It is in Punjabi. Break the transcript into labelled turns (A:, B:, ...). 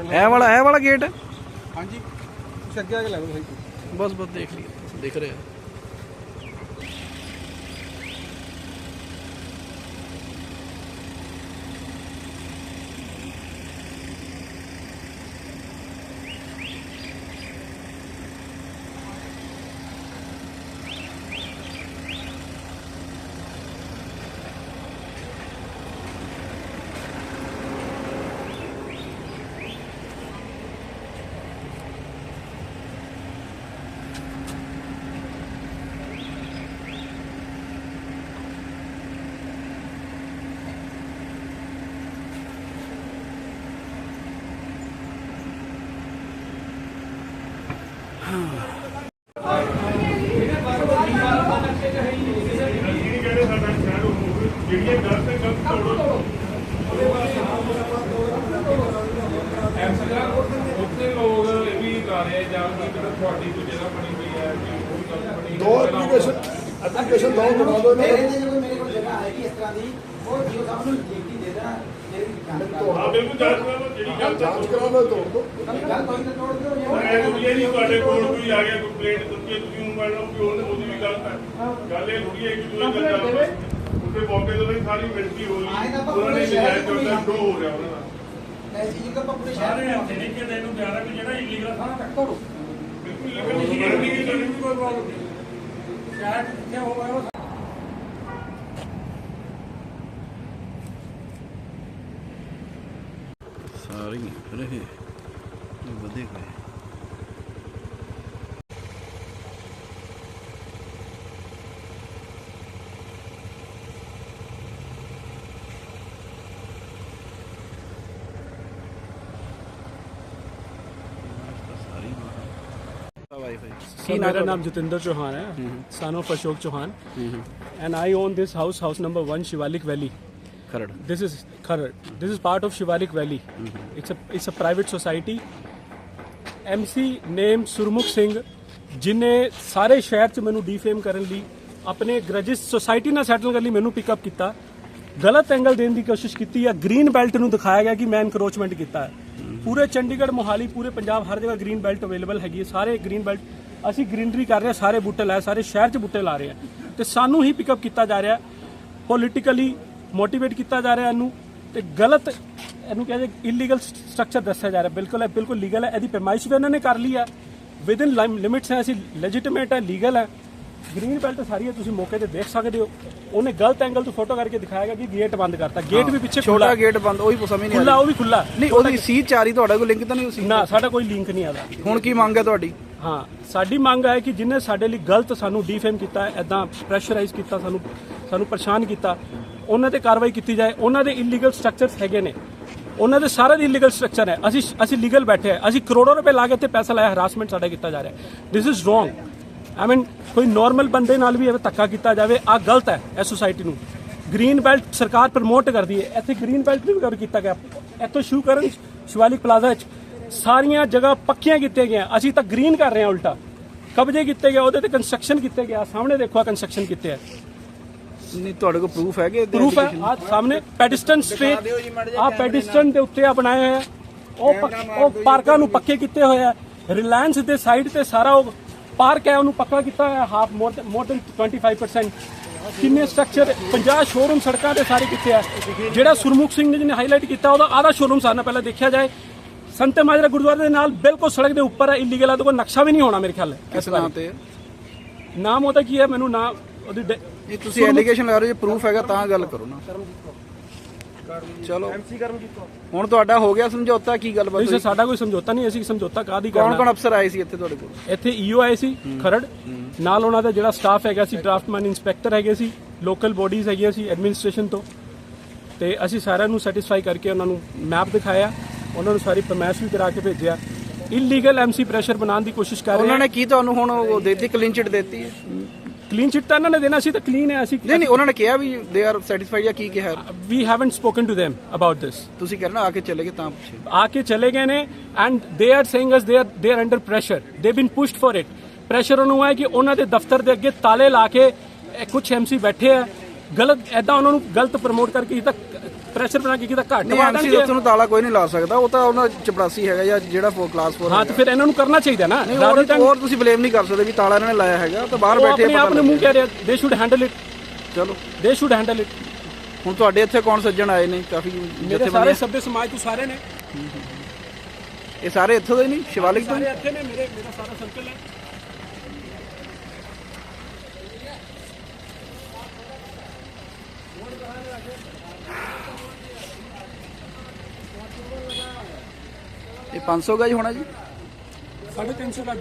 A: ਇਹ ਵਾਲਾ ਇਹ ਵਾਲਾ ਗੇਟ?
B: ਹਾਂਜੀ। ਤੁਸੀਂ ਅੱਗੇ ਆ ਕੇ ਲੈ ਲਓ ਭਾਈ
A: ਬਸ ਬਸ ਦੇਖ ਲਈ ਦਿਖ ਰਿਹਾ
C: ਤੁਹਾਡੀ ਕੋਈ ਜਗ੍ਹਾ ਬਣੀ ਹੋਈ ਹੈ ਕਿ ਵੀ ਗਲਤ ਬਣੀ
D: ਦੋ ਐਪਲੀਕੇਸ਼ਨ ਐਪਲੀਕੇਸ਼ਨ ਦੋ ਬਣਾ ਦਿਓ
E: ਮੇਰੇ
D: ਇਹਨਾਂ
E: ਜੇ ਕੋਈ ਮੇਰੇ ਕੋਲ ਜਗ੍ਹਾ ਹੈਗੀ ਇਸ ਤਰ੍ਹਾਂ ਦੀ ਉਹ ਜੀਓ ਸਾਹਿਬ ਨੂੰ ਲਿਖਤੀ ਦੇ ਦੇਣਾ ਮੇਰੀ ਗੱਲ
D: ਤੋੜ
C: ਹਾਂ ਬਿਲਕੁਲ ਜਾਂਚ ਕਰਾਓ ਜਿਹੜੀ ਗੱਲ
D: ਦੀ ਜਾਂਚ ਕਰਾ ਲਓ ਤੋੜ ਦੋ
E: ਗੱਲ ਕੋਈ ਤਾਂ ਤੋੜ ਦਿਓ ਜਾਂ
C: ਮੈਂ ਤਾਂ ਇਹ ਨਹੀਂ ਤੁਹਾਡੇ ਕੋਲ ਕੋਈ ਆ ਗਿਆ ਕੰਪਲੇਂਟ ਦਿੱਤੀ ਤੁਸੀਂ ਉਹ ਮੈਡਮ ਕਿ ਉਹਨੇ ਉਹਦੀ ਵੀ ਗਲਤ ਹੈ। ਗੱਲ ਇਹ ਥੋੜੀ ਹੈ ਕਿ ਤੁਸੀਂ ਗੱਲ ਜਾਣੋ ਉੱਥੇ ਮੌਕੇ ਤੋਂ ਹੀ ਸਾਰੀ ਮਿਲਤੀ ਹੋ
E: ਆਪਾਂ
C: ਉਹਨਾਂ ਨੇ ਨਜਾਇਜ਼ ਕਰਦਾ ਸ਼ੋ ਹੋ ਰਿਹਾ ਉਹਨਾਂ ਦਾ।
E: ਐਸੀ ਜਗ੍ਹਾ ਆਪਾਂ ਪੂਰੇ ਸ਼ਹਿਰ
F: ਸਾਰੇ ਹੱਥੇ ਨਹੀਂ ਕਿ ਇਹਨੂੰ ਪਿਆਰਾ ਕਿ ਜਿਹੜਾ ਇਲੀਗਲ ਸਾਰਾ ਕੱਟ ਤੋੜੋ।
A: ਸਾਰੇ ਹੀ ਰਹੇ ਵਧੇ ਹੋਏ ਵਾਈਫਾਈ
G: ਮੇਰਾ ਨਾਮ ਜਤਿੰਦਰ ਚੌਹਾਨ ਹੈ। Son of Ashok and I own this house house number 1 Shivalik valley
A: Kharar.
G: This is Kharad. This is part of Shivalik Valley. It's a it's a private society. MC name Surmukh Singh ਜਿਨੇ ਸਾਰੇ ਸ਼ਹਿਰ ਚ ਮੈਨੂੰ ਡੀਫੇਮ ਕਰਨ ਲਈ ਆਪਣੇ ਗ੍ਰੈਜੂਏਟ ਸੋਸਾਇਟੀ ਨਾਲ ਸੈਟਲ ਕਰਨ ਲਈ ਮੈਨੂੰ ਪਿਕਅਪ ਕੀਤਾ। ਗਲਤ ਐਂਗਲ ਦੇਣ ਦੀ ਕੋਸ਼ਿਸ਼ ਕੀਤੀ ਜਾਂ ਗ੍ਰੀਨ ਬੈਲਟ ਨੂੰ ਦਿਖਾਇਆ ਗਿਆ ਕਿ ਮੈਂ ਇਨਕਰੋਚਮੈਂਟ ਕੀਤਾ ਹੈ। ਪੂਰੇ ਚੰਡੀਗੜ੍ਹ, ਮੋਹਾਲੀ, ਪੂਰੇ ਪੰਜਾਬ, ਹਰ ਜਗ੍ਹਾ ਗ੍ਰੀਨ ਬੈਲਟ ਅਵੇਲੇਬਲ ਹੈਗੀ ਹੈ। ਸਾਰੇ ਗ੍ਰੀਨ ਬੈਲਟ ਅਸੀਂ ਗ੍ਰੀਨਰੀ ਕਰ ਰਹੇ ਹਾਂ, ਸਾਰੇ ਬੂਟੇ ਲਾਏ, ਸਾਰੇ ਸ਼ਹਿਰ 'ਚ ਬੂਟੇ ਲਾ ਰਹੇ ਹਾਂ। ਤੇ ਸਾਨੂੰ ਹੀ ਪਿਕਅਪ ਕੀਤਾ ਜਾ ਰਿਹਾ ਪੋਲੀਟੀਕਲੀ ਮੋਟੀਵੇਟ ਕੀਤਾ ਜਾ ਰਿਹਾ ਇਹਨੂੰ, ਤੇ ਗਲਤ ਇਹਨੂੰ ਕਹਿੰਦੇ ਇਲੀਗਲ ਸਟਰਕਚਰ ਦੱਸਿਆ ਜਾ ਰਿਹਾ। ਬਿਲਕੁਲ ਇਹ ਬਿਲਕੁਲ ਲੀਗਲ ਹੈ, ਇਹਦੀ ਪੈਮਾਇਸ਼ ਵੀ ਇਹਨਾਂ ਨੇ ਕਰ ਲਈ ਹੈ। ਵਿਦ ਇਨ ਲਿਮਿਟਸ ਹੈ, ਅਸੀਂ ਲੈਜੀਟਿਮੇਟ ਹੈ ਲੀਗਲ ਹੈ। ਗ੍ਰੀਨ ਬੈਲਟ ਸਾਰੀ ਹੈ ਤੁਸੀਂ ਮੌਕੇ ਤੇ ਦੇਖ ਸਕਦੇ ਹੋ। ਉਹਨੇ ਗਲਤ ਐਂਗਲ ਤੋਂ ਫੋਟੋ ਕਰਕੇ ਦਿਖਾਇਆ ਗਿਆ ਕਿ ਗੇਟ ਬੰਦ ਕਰਤਾ। ਗੇਟ ਵੀ ਪਿੱਛੇ
A: ਛੋਟਾ
G: ਖੁੱਲਾ
A: ਗੇਟ ਬੰਦ ਉਹੀ ਸਮਝ ਨਹੀਂ
G: ਖੁੱਲਾ ਉਹ ਵੀ ਖੁੱਲਾ
A: ਨਹੀਂ ਉਹਦੀ ਸੀ ਚਾਰੀ ਤੁਹਾਡਾ ਕੋਈ ਲਿੰਕ ਤਾਂ ਨਹੀਂ ਸੀ
G: ਨਾ ਸਾਡਾ ਕੋਈ ਲਿੰਕ ਨਹੀਂ ਆਦਾ।
A: ਹੁਣ ਕੀ ਮੰਗ ਹੈ ਤੁਹਾਡੀ?
G: ਹਾਂ ਸਾਡੀ ਮੰਗ ਹੈ ਕਿ ਜਿਨੇ ਸਾਡੇ ਲਈ ਗਲਤ ਸਾਨੂੰ ਡੀਫੇਮ ਕੀਤਾ ਹੈ ਐਦਾਂ ਪ੍ਰੈਸ਼ਰਾਈਜ਼ ਕੀਤਾ ਸਾਨੂੰ ਸਾਨੂੰ ਪਰੇਸ਼ਾਨ ਕੀਤਾ ਉਹਨਾਂ ਤੇ ਕਾਰਵਾਈ ਕੀਤੀ ਜਾਏ। ਉਹਨਾਂ ਦੇ ਇਲੀਗਲ ਸਟਰਕਚਰਸ ਹੈਗੇ ਨੇ। ਉਹਨਾਂ ਦੇ ਸਾਰੇ ਦੇ ਇਲੀਗਲ ਸਟਰਕਚਰ ਹੈ। ਅਸੀਂ ਅਸੀਂ ਲੀਗਲ ਬੈਠੇ ਆ ਅਸੀਂ ਕਰੋੜਾਂ ਰੁਪਏ ਲਾ ਕੇ ਤੇ ਪੈਸਾ ਲਾਇਆ ਹਰਾਸਮੈਂਟ ਸਾਡਾ ਕੀਤਾ ਜਾ ਰਿਹਾ this is wrong I mean ਕੋਈ ਨਾਰਮਲ ਬੰਦੇ ਨਾਲ ਵੀ ਇਹ ਧੱਕਾ ਕੀਤਾ ਜਾਵੇ ਆ ਗਲਤ ਹੈ ਇਹ ਸੋਸਾਇਟੀ ਨੂੰ। ਗ੍ਰੀਨ ਬੈਲਟ ਸਰਕਾਰ ਪ੍ਰਮੋਟ ਕਰਦੀ ਹੈ। ਇੱਥੇ ਗ੍ਰੀਨ ਬੈਲਟ ਵੀ ਕਰ ਕੀਤਾ ਗਿਆ। ਇੱਥੋਂ ਸ਼ੁਰੂ ਕਰਨ ਸ਼ਿਵਾਲਿਕ ਪਲਾਜ਼ਾ 'ਚ ਸਾਰੀਆਂ ਜਗ੍ਹਾ ਪੱਕੀਆਂ ਕੀਤੀਆਂ ਗਈਆਂ। ਅਸੀਂ ਤਾਂ ਗ੍ਰੀਨ ਕਰ ਰਹੇ ਹਾਂ ਉਲਟਾ। ਕਬਜ਼ੇ ਕੀਤੇ ਗਏ ਉਹਦੇ ਤੇ ਕੰਸਟਰਕਸ਼ਨ ਕੀਤੇ ਗਿਆ ਸਾਹਮਣੇ ਦੇਖੋ ਕੰਸਟਰਕਸ਼ਨ ਕੀਤੇ ਹੈ
A: ਨਹੀਂ ਤੁਹਾਡੇ ਕੋਲ ਪ੍ਰੂਫ ਹੈਗੇ ਇਹਦੇ
G: ਪ੍ਰੂਫ ਹੈ? ਆ ਸਾਹਮਣੇ ਪੈਡਿਸਟਨ ਸਟ੍ਰੀਟ ਆ ਪੈਡਿਸਟਨ ਦੇ ਉੱਤੇ ਆ ਬਣਾਏ ਹੋਏ ਆ ਉਹ ਉਹ ਪਾਰਕਾਂ ਨੂੰ ਪੱਕੇ ਕੀਤੇ ਹੋਏ ਆ। ਰਿਲਾਇੰਸ ਦੇ ਸਾਈਡ ਤੇ ਸਾਰਾ ਉਹ ਪਾਰਕ ਹੈ ਉਹਨੂੰ ਪੱਕਾ ਕੀਤਾ ਹੋਇਆ ਹਾਫ ਮੋਰ ਮੋਰ ਦੈਨ 25% ਕਿੰਨੇ ਸਟਰਕਚਰ 50 ਸ਼ੋਰੂਮ ਸੜਕਾਂ ਤੇ ਸਾਰੇ ਕਿੱਥੇ ਆ? ਜਿਹੜਾ ਸੁਰਮੁਖ ਸਿੰਘ ਨੇ ਜਿਹਨੇ ਹਾਈਲਾਈਟ ਕੀਤਾ ਉਹਦਾ ਆधा ਸ਼ੋਰੂਮ ਸਾਡਾ ਪਹਿਲਾਂ ਦੇਖਿਆ ਜਾਏ। ਸੰਤ ਮਾਜਰਾ ਗੁਰਦੁਆਰੇ ਦੇ ਨਾਲ ਬਿਲਕੁਲ ਸੜਕ ਦੇ ਉੱਪਰ ਹੈ ਇਲੀਗਲ ਹੈ ਉਹਦੇ ਕੋਲ ਨਕਸ਼ਾ ਵੀ ਨਹੀਂ ਹੋਣਾ ਮੇਰੇ ਖਿਆਲ ਹੈ
A: ਕਿਸ ਨਾਂ ਤੇ
G: ਨਾਮ ਉਹਦਾ ਕੀ ਹੈ ਮੈਨੂੰ ਨਾਮ ਉਹਦੀ
A: ਇਹ ਤੁਸੀਂ ਐਲੀਗੇਸ਼ਨ ਲਗਾ ਰਹੇ ਹੋ ਜੇ ਪ੍ਰੂਫ ਹੈਗਾ ਤਾਂ ਗੱਲ ਕਰੋ ਨਾ। ਚਲੋ। ਹੁਣ ਤੁਹਾਡਾ ਹੋ ਗਿਆ ਸਮਝੌਤਾ ਕੀ ਗੱਲਬਾਤ
G: ਨਹੀਂ ਸਰ
A: ਹੋਈ?
G: ਸਾਡਾ ਕੋਈ ਸਮਝੌਤਾ ਨਹੀਂ ਅਸੀਂ ਸਮਝੌਤਾ ਕਾਦੀ
A: ਕੌਣ
G: ਕਰਨਾ?
A: ਕੌਣ ਅਫਸਰ ਆਏ ਸੀ ਇੱਥੇ ਤੁਹਾਡੇ ਕੋਲ?
G: ਇੱਥੇ ਈਓ ਆਏ ਸੀ ਖਰੜ। ਨਾਲ ਉਹਨਾਂ ਦਾ ਜਿਹੜਾ ਸਟਾਫ ਹੈਗਾ ਸੀ ਡਰਾਫਟਮੈਨ ਇੰਸਪੈਕਟਰ ਹੈਗੇ ਸੀ ਲੋਕਲ ਬੋਡੀਜ਼ ਹੈਗੀਆਂ ਸੀ ਐਡਮਿਨਿਸਟ੍ਰੇਸ਼ਨ ਤੋਂ। ਤੇ ਅਸੀਂ ਸਾਰਿਆਂ ਨੂੰ ਸੈਟੀਸਫਾਈ ਕਰਕੇ ਉਹਨਾਂ ਨੂੰ ਮੈਪ ਦਿਖਾਇਆ ਉਹਨਾਂ ਨੂੰ ਸਾਰੀ ਪਰਮੈਸ਼ ਵੀ ਕਰਾ ਕੇ ਭੇਜਿਆ। ਇਲੀਗਲ ਐਮਸੀ ਪ੍ਰੈਸ਼ਰ ਬਣਾਉਣ ਦੀ ਕੋਸ਼ਿਸ਼ ਕਰ ਰਹੇ
A: ਉਹਨਾਂ ਨੇ ਕੀ ਤੁਹਾਨੂੰ ਹੁਣ ਉਹ ਦੇਤੀ ਕਲੀਨ ਚਿਟ ਦਿੱਤੀ? ਹੈ
G: ਕਲੀਨ ਚਿੱਟ ਤਾਂ ਇਹਨਾਂ ਨੇ ਦੇਣਾ ਸੀ ਤਾਂ ਕਲੀਨ ਹੈ ਅਸੀਂ
A: ਨਹੀਂ ਨਹੀਂ ਉਹਨਾਂ ਨੇ ਕਿਹਾ ਵੀ ਦੇ ਆਰ ਸੈਟੀਸਫਾਈਡ ਜਾਂ ਕੀ ਕਿਹਾ?
G: We haven't spoken to them about this.
A: ਤੁਸੀਂ ਕਹਿਣਾ ਆ ਕੇ ਚਲੇ ਗਏ ਤਾਂ ਪੁੱਛੇ।
G: ਆ ਕੇ ਚਲੇ ਗਏ ਨੇ and they are saying us they are ਦੇ are under pressure they been pushed for it pressure ਉਹਨੂੰ ਹੈ ਕਿ ਉਹਨਾਂ ਦੇ ਦਫ਼ਤਰ ਦੇ ਅੱਗੇ ਤਾਲੇ ਲਾ ਕੇ ਕੁਝ ਐਮਸੀ ਬੈਠੇ ਆ। ਗਲਤ ਐਦਾਂ ਉਹਨਾਂ ਨੂੰ ਗਲਤ ਪ੍ਰਮੋਟ ਕਰਕੇ ਇਹ ਤਾਂ ਪ੍ਰੈਸ਼ਰ ਬਣਾ ਕੇ ਕਿਤੇ ਘੱਟ
A: ਨਹੀਂ
G: ਵਾ
A: ਐਮਸੀ ਨੂੰ ਤਾਲਾ ਕੋਈ ਨਹੀਂ ਲਾ ਸਕਦਾ ਉਹ ਤਾਂ ਉਹਨਾਂ ਚਪੜਾਸੀ ਹੈਗਾ ਜਾਂ ਜਿਹੜਾ ਫੋਰ ਕਲਾਸ 4
G: ਹਾਂ ਤੇ ਫਿਰ ਇਹਨਾਂ ਨੂੰ ਕਰਨਾ ਚਾਹੀਦਾ ਨਾ। rather
A: ਹੋਰ ਤੁਸੀਂ ਬਲੇਮ ਨਹੀਂ ਕਰ ਸਕਦੇ ਵੀ ਤਾਲਾ ਇਹਨਾਂ ਨੇ ਲਾਇਆ ਹੈਗਾ ਤਾਂ ਬਾਹਰ ਬੈਠੇ
G: ਆਪਣੇ ਆਪ ਨੂੰ ਮੂੰਹ। ਕਹਿ ਰਿਹਾ ਦੇ ਸ਼ੁੱਡ ਹੈਂਡਲ ਇਟ
A: ਚਲੋ।
G: ਦੇ ਸ਼ੁੱਡ ਹੈਂਡਲ ਇਟ
A: ਹੁਣ ਤੁਹਾਡੇ ਇੱਥੇ ਕੌਣ ਸੱਜਣ ਆਏ ਨੇ? ਕਾਫੀ ਜਿੱਥੇ
G: ਸਾਰੇ ਸਭ్య ਸਮਾਜ ਤੋਂ ਸਾਰੇ ਨੇ।
A: ਇਹ ਸਾਰੇ ਇੱਥੋਂ ਦੇ ਨਹੀਂ? ਸ਼ਿਵਾਲਿਕ ਤੋਂ?
G: ਸਾਰੇ ਇੱਥੇ ਨੇ ਮੇਰੇ ਮੇਰਾ ਸਾਰਾ ਸਰਕਲ ਹੈ।
A: ਇਹ 500 ਗਜ ਹੋਣਾ ਜੀ?
G: ਸਾਢੇ 300 ਦਾ